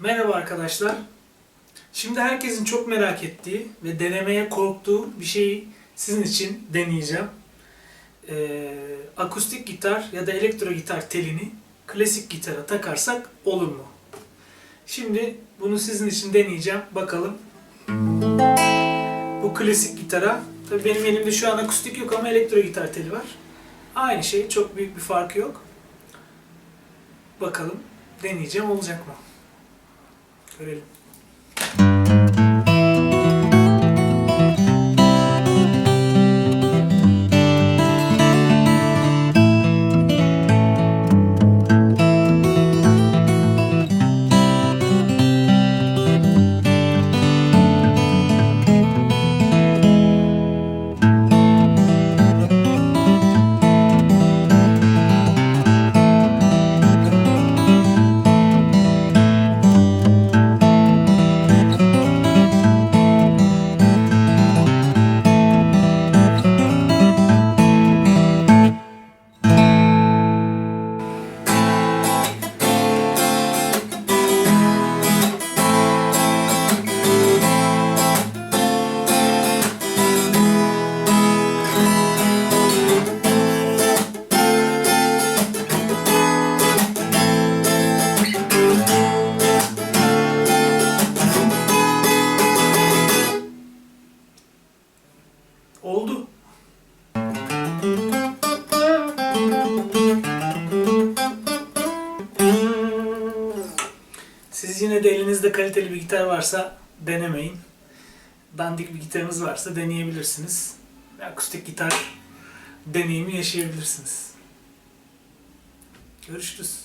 Merhaba arkadaşlar. Şimdi herkesin çok merak ettiği ve denemeye korktuğu bir şeyi sizin için deneyeceğim. Ee, akustik gitar ya da elektro gitar telini klasik gitara takarsak olur mu? Şimdi bunu sizin için deneyeceğim. Bakalım. Bu klasik gitara, tabii benim elimde şu an akustik yok ama elektro gitar teli var. Aynı şey, çok büyük bir farkı yok. Bakalım deneyeceğim olacak mı? sobre el Oldu. Siz yine de elinizde kaliteli bir gitar varsa denemeyin. Dandik bir gitarınız varsa deneyebilirsiniz. Akustik gitar deneyimi yaşayabilirsiniz. Görüşürüz.